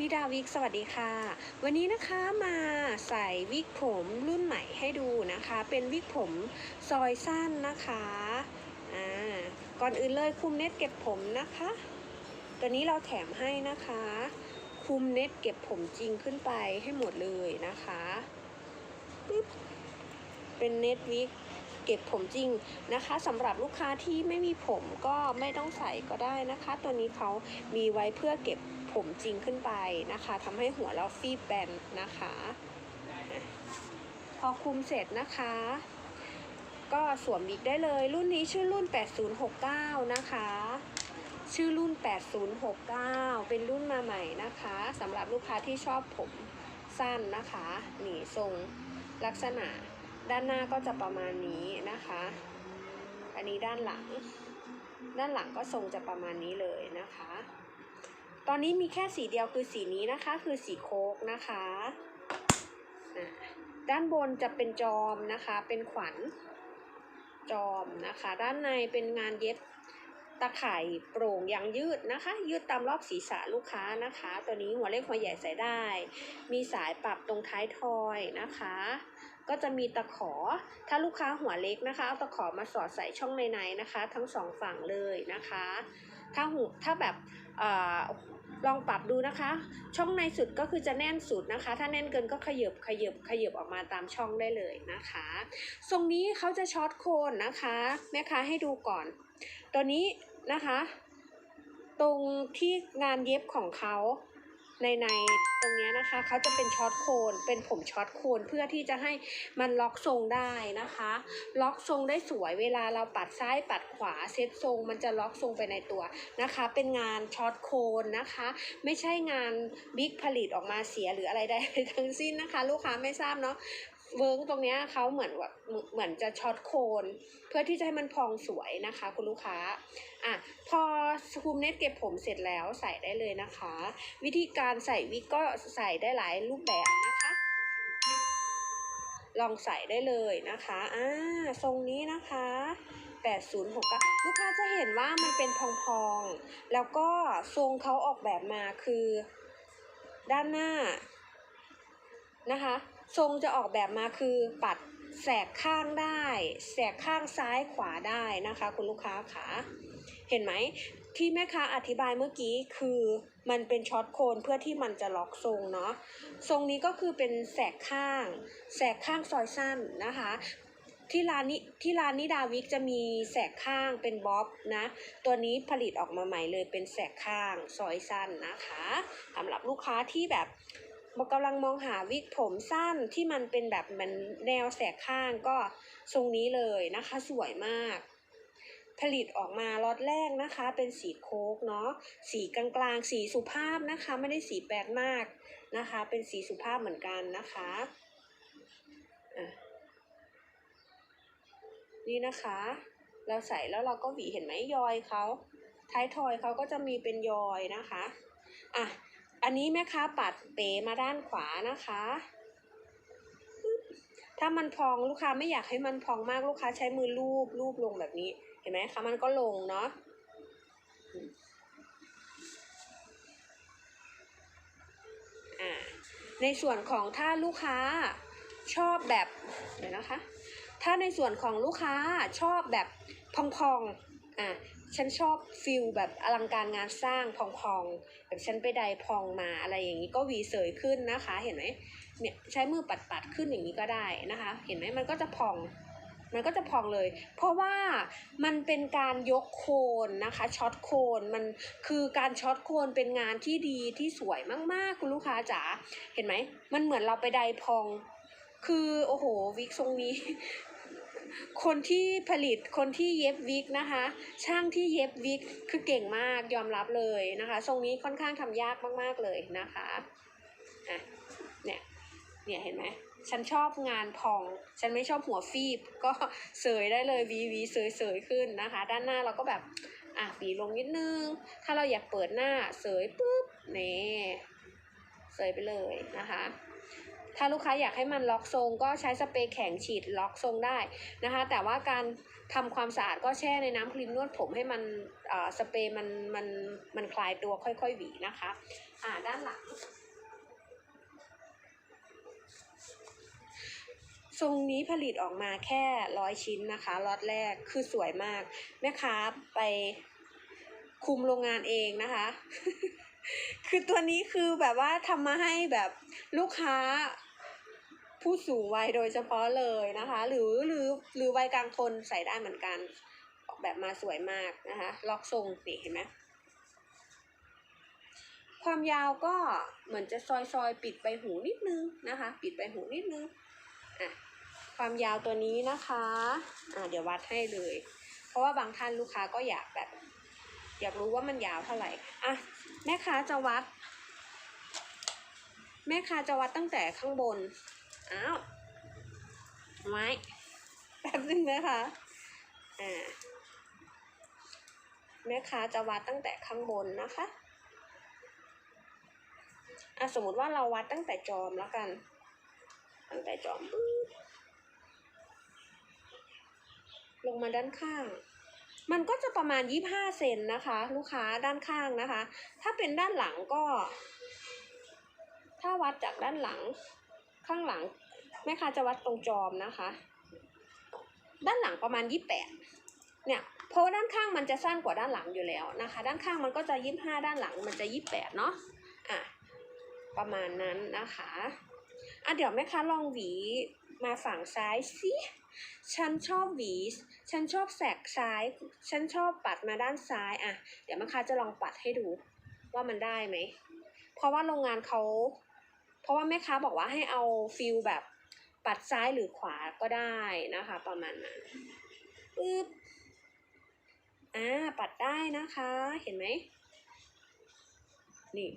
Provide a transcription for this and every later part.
วิดาวิกสวัสดีค่ะ วันนี้นะคะมาใส่วิกผมรุ่นใหม่ให้ดูนะคะ เป็นวิกผมซอยสั้นนะคะอ่าก่อนอื่นเลยคุมเน็ตเก็บผมนะคะ ตัวนี้เราแถมให้นะคะ คุมเน็ตเก็บผมจริงขึ้นไปให้หมดเลยนะคะปึ๊บเป็นเน็ตวิกเก็บผมจริงนะคะสำหรับลูกค้าที่ไม่มีผมก็ไม่ต้องใส่ก็ได้นะคะ ตัวนี้เขามีไว้เพื่อเก็บ ผมจริงขึ้นไปนะคะทำให้หัวเราฟีบแบนนะคะ พอคุมเสร็จนะคะ ก็สวมวิกได้เลย รุ่นนี้ชื่อรุ่น 8069 นะคะ ชื่อรุ่น 8069 เป็นรุ่นมาใหม่นะคะสำหรับลูกค้าที่ชอบผมสั้นนะคะนี่ทรงลักษณะด้านหน้าก็จะประมาณนี้นะคะ อันนี้ด้านหลัง ด้านหลังก็ทรงจะประมาณนี้เลยนะคะ ตอนนี้มีแค่สีเดียวคือสีนี้นะคะ คือสีโคกนะคะะด้านบนจะเป็นจอมนะคะ เป็นขวัญจอมนะคะ ด้านในเป็นงานเย็บตะข่ายโปร่งยางยืดนะคะ ยืดตามรอบศีรษะลูกค้านะคะ ตัวนี้หัวเล็กหัวใหญ่ใส่ได้ มีสายปรับตรงท้ายทอยนะคะ ก็จะมีตะขอ ถ้าลูกค้าหัวเล็กนะคะเอาตะขอมาสอดใส่ช่องในๆนะคะ ทั้งสองฝั่งเลยนะคะ ถ้าหูถ้าแบบ ลองปรับดูนะคะ ช่องในสุดก็คือจะแน่นสุดนะคะ ถ้าแน่นเกินก็ขยับขยับขยับออกมาตามช่องได้เลยนะคะ ทรงนี้เขาจะช็อตโคนนะคะแม่ค้าให้ดูก่อน ตัวนี้นะคะ ตรงที่งานเย็บของเขา ในในตรงนี้นะคะเขาจะเป็นช็อตโคน เป็นผมช็อตโคนเพื่อที่จะให้มันล็อกทรงได้นะคะ ล็อกทรงได้สวยเวลาเราปัดซ้ายปัดขวาเซตทรง มันจะล็อกทรงไปในตัวนะคะ เป็นงานช็อตโคนนะคะ ไม่ใช่งานบิ๊กผลิตออกมาเสียหรืออะไรใดทั้งสิ้นนะคะ ลูกค้าไม่ทราบเนาะ เวิร์กตรงเนี้ยเขาเหมือนแบบเหมือนจะช็อตโคน เพื่อที่จะให้มันพองสวยนะคะ คุณลูกค้าอะพอคุมเน็ตเก็บผมเสร็จแล้วใส่ได้เลยนะคะ วิธีการใส่วิกก็ใส่ได้หลายรูปแบบนะคะ ลองใส่ได้เลยนะคะอ่าทรงนี้นะคะ8069ลูกค้าจะเห็นว่ามันเป็นพองๆ แล้วก็ทรงเขาออกแบบมาคือ ด้านหน้านะคะ ทรงจะออกแบบมาคือปัดแสกข้างได้ แสกข้างซ้ายขวาได้นะคะ คุณลูกค้าขาเห็นไหมที่แม่ค้าอธิบายเมื่อกี้คือมันเป็นช็อตโคนเพื่อที่มันจะล็อกทรงเนาะทรงนี้ก็คือเป็นแสกข้าง แสกข้างซอยสั้นนะคะ ที่ร้านนี้ที่ร้านนิดาวิกจะมีแสกข้างเป็นบ๊อบนะ ตัวนี้ผลิตออกมาใหม่เลยเป็นแสกข้างซอยสั้นนะคะสำหรับลูกค้าที่แบบ บกำลังมองหาวิกผมสั้นที่มันเป็นแบบมันแนวแสกข้างก็ทรงนี้เลยนะคะ สวยมาก ผลิตออกมาล็อตแรกนะคะ เป็นสีโค้กเนาะสีกลางๆ สีสุภาพนะคะ ไม่ได้สีแปดมากนะคะ เป็นสีสุภาพเหมือนกันนะคะะนี่นะคะ เราใส่แล้วเราก็หวีเห็นไหมยอยเขาท้ายทอยเขาก็จะมีเป็นยอยนะคะ อะ อันนี้แม่ค้าปัดเป๋มาด้านขวานะคะ ถ้ามันพองลูกค้าไม่อยากให้มันพองมากลูกค้าใช้มือลูบลูบลงแบบนี้ เห็นไหมคะมันก็ลงเนาะในส่วนของถ้าลูกค้าชอบแบบเดี๋ยวนะคะ ถ้าในส่วนของลูกค้าชอบแบบพองๆอะ ฉันชอบฟิลแบบอลังการงานสร้างพองๆแบบฉันไปใดพองมาอะไรอย่างนี้ก็วีเสยขึ้นนะคะ เห็นไหมเนี่ยใช้มือปัดๆขึ้นอย่างนี้ก็ได้นะคะ เห็นไหมมันก็จะพองมันก็จะพองเลย เพราะว่ามันเป็นการยกโคนนะคะช็อตโคนมันคือการช็อตโคนเป็นงานที่ดีที่สวยมากๆ คุณลูกค้าจ๋าเห็นไหมมันเหมือนเราไปใดพอง คือโอ้โหวิกทรงนี้ คนที่ผลิตคนที่เย็บวิกนะคะ ช่างที่เย็บวิกคือเก่งมากยอมรับเลยนะคะทรงนี้ค่อนข้างทำยากมากๆเลยนะคะอะเนี่ยเนี่ยเห็นไหมฉันชอบงานพอง ฉันไม่ชอบหัวฟีบ ก็เสยได้เลยวีวีเสยเสยขึ้นนะคะ ด้านหน้าเราก็แบบอะหวีลงนิดนึง ถ้าเราอยากเปิดหน้าเสยปุ๊บนี่เสยไปเลยนะคะ ถ้าลูกค้าอยากให้มันล็อกทรงก็ใช้สเปรย์แข็งฉีดล็อกทรงได้นะคะ แต่ว่าการทำความสะอาดก็แช่ในน้ำครีมนวดผมให้มันอ่อสเปรย์มันมันมันคลายตัวค่อยๆหวีนะคะอ่าด้านหลังทรงนี้ผลิตออกมาแค่ร้อยชิ้นนะคะล็อตแรกคือสวยมาก แม่ค้าไปคุมโรงงานเองนะคะ คือตัวนี้คือแบบว่าทำมาให้แบบลูกค้า ผู้สูงวัยโดยเฉพาะเลยนะคะ หรือหรือหรือวัยกลางคนใส่ได้เหมือนกัน ออกแบบมาสวยมากนะคะ ล็อกทรงนี่เห็นไหมความยาวก็เหมือนจะซอยซอยๆปิดใบหูนิดนึงนะคะ ปิดใบหูนิดนึงอะความยาวตัวนี้นะคะอะเดี๋ยววัดให้เลย เพราะว่าบางท่านลูกค้าก็อยากแบบ อยากรู้ว่ามันยาวเท่าไหร่อะแม่ค้าจะวัด แม่ค้าจะวัดตั้งแต่ข้างบน อ้าวไม้แป๊บนึงนะคะอ่าแม่ค้าจะวัดตั้งแต่ข้างบนนะคะอะสมมติว่าเราวัดตั้งแต่จอมแล้วกัน ตั้งแต่จอมลงมาด้านข้าง มันก็จะประมาณยี่ห้าเซนนะคะ ลูกค้าด้านข้างนะคะ ถ้าเป็นด้านหลังก็ ถ้าวัดจากด้านหลัง ข้างหลังแม่ค้าจะวัดตรงจอมนะคะ ด้านหลังประมาณยี่แปดเนี่ยเพราะว่าด้านข้างมันจะสั้นกว่าด้านหลังอยู่แล้วนะคะ ด้านข้างมันก็จะยี่ห้าด้านหลังมันจะยี่แปดเนาะอะประมาณนั้นนะคะอะเดี๋ยวแม่ค้าลองหวีมาฝั่งซ้ายสิฉันชอบหวี ฉันชอบแสกซ้าย ฉันชอบปัดมาด้านซ้าย อะ เดี๋ยวแม่ค้าจะลองปัดให้ดูว่ามันได้ไหม เพราะว่าโรงงานเขา เพราะว่าแม่ค้าบอกว่าให้เอาฟิลแบบปัดซ้ายหรือขวาก็ได้นะคะ ประมาณนั้นปึ๊บอ่าปัดได้นะคะ เห็นไหมนี่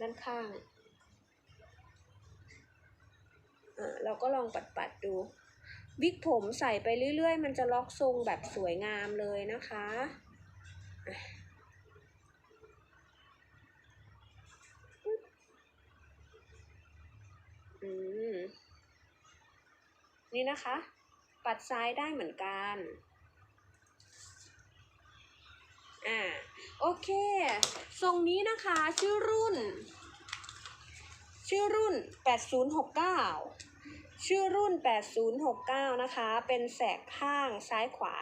ด้านข้างอ่าเราก็ลองปัดปัดดูวิกผมใส่ไปเรื่อยๆ มันจะล็อกทรงแบบสวยงามเลยนะคะอะอืม นี่นะคะ ปัดซ้ายได้เหมือนกัน อ่า โอเค ทรงนี้นะคะ ชื่อรุ่น ชื่อรุ่น 8069 ชื่อรุ่น 8069 นะคะ เป็นแสกข้างซ้ายขวา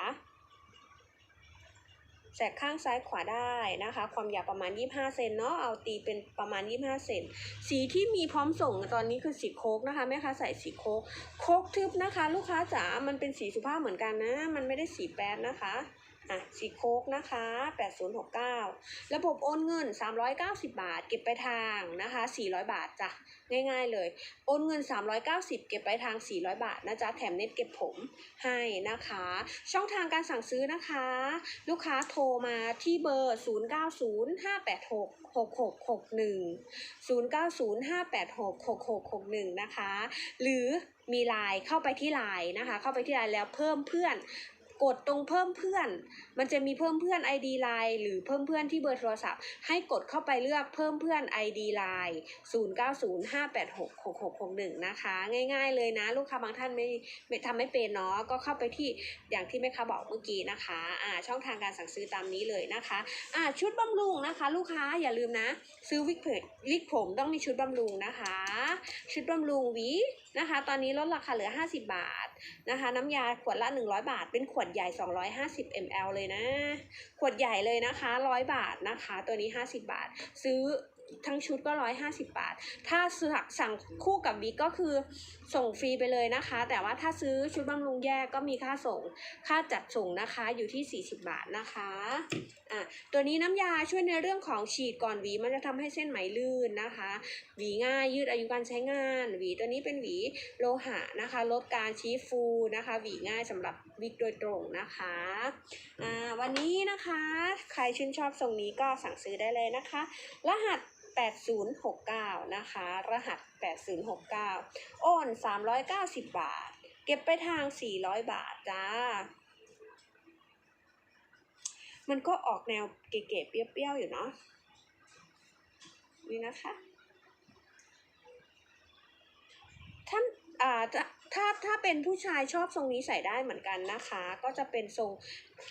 แสกข้างซ้ายขวาได้นะคะ ความยาวประมาณ 25 เซนเนาะเอาตีเป็นประมาณ 25 เซนสีที่มีพร้อมส่งตอนนี้คือสีโคกนะคะแม่ค้าใส่สีโคกโคกทึบนะคะ ลูกค้าจ๋ามันเป็นสีสุภาพเหมือนกันนะ มันไม่ได้สีแป๊ดนะคะ อะสีโคกนะคะ 8069 ระบบโอนเงิน 390 บาท เก็บไปทางนะคะ 400 บาทจ้ะ ง่ายๆเลย โอนเงิน 390 เก็บไปลายทาง 400 บาทนะจ๊ะ แถมเน็ตเก็บผมให้นะคะ ช่องทางการสั่งซื้อนะคะ ลูกค้าโทรมาที่เบอร์ 0905866661 0905866661 นะคะ หรือมีไลน์เข้าไปที่ไลน์นะคะ เข้าไปที่ไลน์แล้วเพิ่มเพื่อน ดตรงเพิ่มเพื่อนมันจะมีเพิ่มเพื่อน ID Line หรือเพิ่มเพื่อนที่เบอร์โทรศัพท์ ให้กดเข้าไปเลือกเพิ่มเพื่อน ID Line 0905866661 นะคะ ง่าย ๆ เลยนะ ลูกค้าบางท่านไม่ไม่ทำไม่เป็นเนาะก็เข้าไปที่อย่างที่แม่ค้าบอกเมื่อกี้นะคะอ่าช่องทางการสั่งซื้อตามนี้เลยนะคะอ่าชุดบำรุงนะคะ ลูกค้าอย่าลืมนะ ซื้อวิกเพวิกผมต้องมีชุดบำรุงนะคะ ชุดบำรุงวีนะคะ ตอนนี้ลดราคาเหลือ 50 บาทนะคะ น้ำยาขวดละ 100 บาท เป็นขวดใหญ่ 250 ml เลยยนะ ขวดใหญ่เลยนะคะ100บาทนะคะ ตัวนี้ 50 บาท ซื้อทั้งชุดก็ 150 บาท ถ้าซื้อสั่งคู่กับบิ๊กก็คือส่งฟรีไปเลยนะคะ แต่ว่าถ้าซื้อชุดบำรุงแยกก็มีค่าส่ง ค่าจัดส่งนะคะอยู่ที่ 40 บาทนะคะ อะ ตัวนี้น้ำยาช่วยในเรื่องของฉีดก่อนหวี มันจะทำให้เส้นไหมลื่นนะคะ หวีง่ายยืดอายุการใช้งาน หวีตัวนี้เป็นหวีโลหะนะคะ ลดการชี้ฟูนะคะ หวีง่ายสำหรับวิกโดยตรงนะคะอ่าวันนี้นะคะ ใครชื่นชอบทรงนี้ก็สั่งซื้อได้เลยนะคะ รหัส 8069 นะคะ รหัส 8069 โอน 390 บาท เก็บไปทาง 400 บาทจ้า มันก็ออกแนวเก๋ๆเปรี้ยวๆอยู่เนาะนี่นะคะ ท่าน อ่าถ้าถ้าเป็นผู้ชายชอบทรงนี้ใส่ได้เหมือนกันนะคะ ก็จะเป็นทรง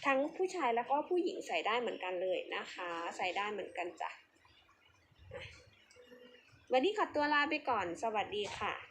ทั้งผู้ชายแล้วก็ผู้หญิงใส่ได้เหมือนกันเลยนะคะ ใส่ได้เหมือนกันจ้ะอะวันนี้ขอตัวลาไปก่อนสวัสดีค่ะ